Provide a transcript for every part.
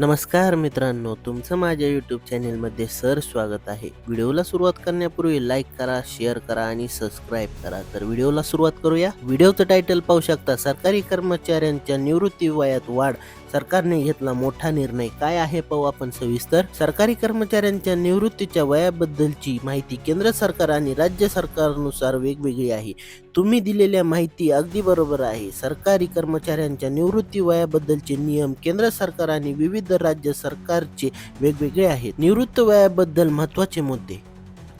नमस्कार मित्रांनो तुमचं माझ्या यूट्यूब चॅनेलमध्ये सर स्वागत आहे. व्हिडिओला सुरुवात करण्यापूर्वी लाईक करा शेअर करा आणि सबस्क्राईब करा. तर व्हिडिओला सुरुवात करूया. व्हिडिओचं टायटल पाहू शकता सरकारी कर्मचाऱ्यांच्या निवृत्ती वयात वाढ सरकारने घेतला मोठा निर्णय. काय आहे पाहू आपण सविस्तर. सरकारी कर्मचाऱ्यांच्या निवृत्तीच्या वयाबद्दलची माहिती केंद्र सरकार आणि राज्य सरकारनुसार वेगवेगळी आहे. तुम्ही दिलेल्या माहिती अगदी बरोबर आहे. सरकारी कर्मचाऱ्यांच्या निवृत्ती वयाबद्दलचे नियम केंद्र सरकार आणि विविध राज्य सरकारचे वेगवेगळे आहेत. निवृत्त वयाबद्दल महत्त्वाचे मुद्दे.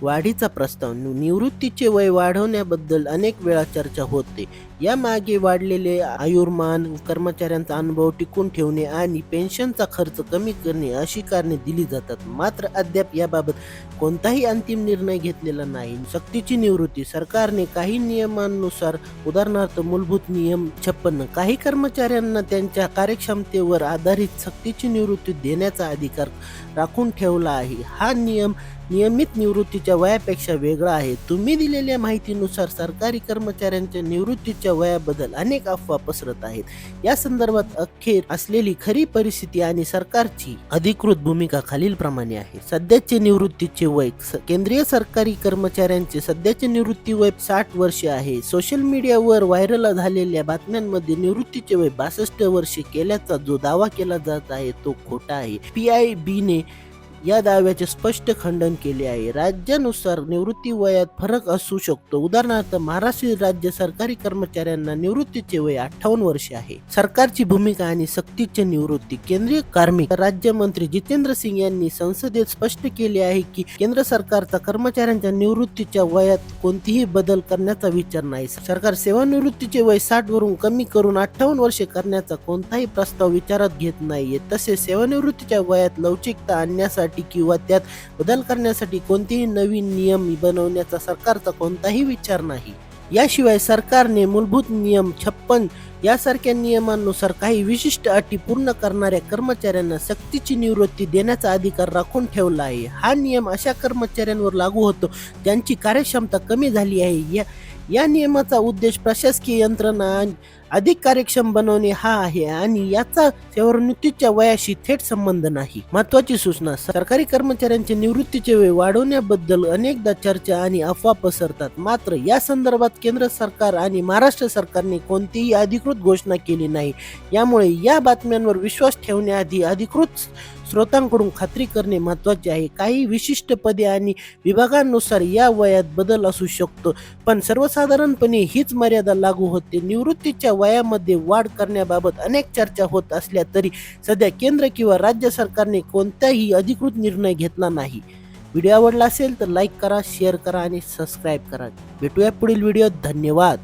वाढीचा प्रस्ताव निवृत्तीचे वय वाढवण्याबद्दल अनेक वेळा चर्चा होते. यामागे वाढलेले आयुर्मान कर्मचाऱ्यांचा अनुभव टिकून ठेवणे आणि पेन्शनचा खर्च कमी करणे अशी कारणे दिली जातात. मात्र अद्याप याबाबत कोणताही अंतिम निर्णय घेतलेला नाही. सक्तीची निवृत्ती सरकारने काही नियमांनुसार उदाहरणार्थ मूलभूत नियम छप्पन्न काही कर्मचाऱ्यांना त्यांच्या कार्यक्षमतेवर आधारित सक्तीची निवृत्ती देण्याचा अधिकार राखून ठेवला आहे. हा नियम नियमित निवृत्तीच्या वयापेक्षा वेगळा आहे. तुम्ही दिलेल्या माहितीनुसार सरकारी कर्मचाऱ्यांच्या निवृत्तीच्या वयाबद्दल अनेक अफवा पसरत आहेत. या संदर्भात अखेर असलेली खरी परिस्थिती आणि सरकारची अधिकृत भूमिका खालीलप्रमाणे आहे. सध्याचे निवृत्तीचे वय स- केंद्रीय सरकारी कर्मचाऱ्यांचे सध्याचे निवृत्ती वय साठ वर्षे आहे. सोशल मीडियावर व्हायरल झालेल्या बातम्यांमध्ये निवृत्तीचे वय बासष्ट वर्षे केल्याचा जो दावा केला जात आहे तो खोटा आहे. पी आय बीने या दाव्याचे स्पष्ट खंडन केले आहे. राज्यानुसार निवृत्ती वयात फरक असू शकतो. उदाहरणार्थ महाराष्ट्र राज्य सरकारी कर्मचाऱ्यांना निवृत्तीचे वय अठ्ठावन्न वर्षे आहे. सरकारची भूमिका आणि सक्तीची निवृत्ती. केंद्रीय कार्मिक राज्यमंत्री जितेंद्र सिंग यांनी संसदेत स्पष्ट केले आहे की केंद्र सरकारचा कर्मचाऱ्यांच्या निवृत्तीच्या वयात कोणतीही बदल करण्याचा विचार नाही. सरकार सेवानिवृत्तीचे वय साठ वरून कमी करून अठ्ठावन्न वर्षे करण्याचा कोणताही प्रस्ताव विचारात घेत नाहीये. तसेच सेवानिवृत्तीच्या वयात लवचिकता आणण्यासाठी किंवा त्यात बदल करण्यासाठी कोणतेही नवीन नियम बनवण्याचा सरकारचा कोणताही विचार नाही. याशिवाय सरकारने मूलभूत नियम छप्पन यासारख्या नियमांनुसार काही विशिष्ट अटी पूर्ण करणाऱ्या कर्मचाऱ्यांना सक्तीची निवृत्ती देण्याचा अधिकार राखून ठेवला आहे. हा नियम अशा कर्मचाऱ्यांवर लागू होतो ज्यांची कार्यक्षमता कमी झाली आहे. या या नियमाचा उद्देश प्रशासकीय यंत्रणा अधिक कार्यक्षम बनवणे हा आहे आणि याचा सेवानिवृत्तीच्या वयाशी थेट संबंध नाही. महत्वाची सूचना सरकारी कर्मचाऱ्यांचे निवृत्तीचे वय वाढवण्याबद्दल अनेकदा चर्चा आणि अफवा पसरतात. मात्र या संदर्भात केंद्र सरकार आणि महाराष्ट्र सरकारने कोणतीही अधिकृत घोषणा केली नाही. यामुळे या बातम्यांवर विश्वास ठेवण्याआधी अधिकृत स्रोतांकडून खात्री करणे महत्त्वाचे आहे. काही विशिष्ट पदे आणि विभागांनुसार या वयात बदल असू शकतो पण सर्वसाधारणपणे हीच मर्यादा लागू होते. निवृत्तीच्या वयामध्ये वाढ करण्याबाबत अनेक चर्चा होत असल्या तरी सध्या केंद्र किंवा राज्य सरकारने कोणताही अधिकृत निर्णय घेतला नाही. व्हिडिओ आवडला असेल तर लाईक करा शेअर करा आणि सबस्क्राईब करा. भेटूया पुढील व्हिडिओ धन्यवाद.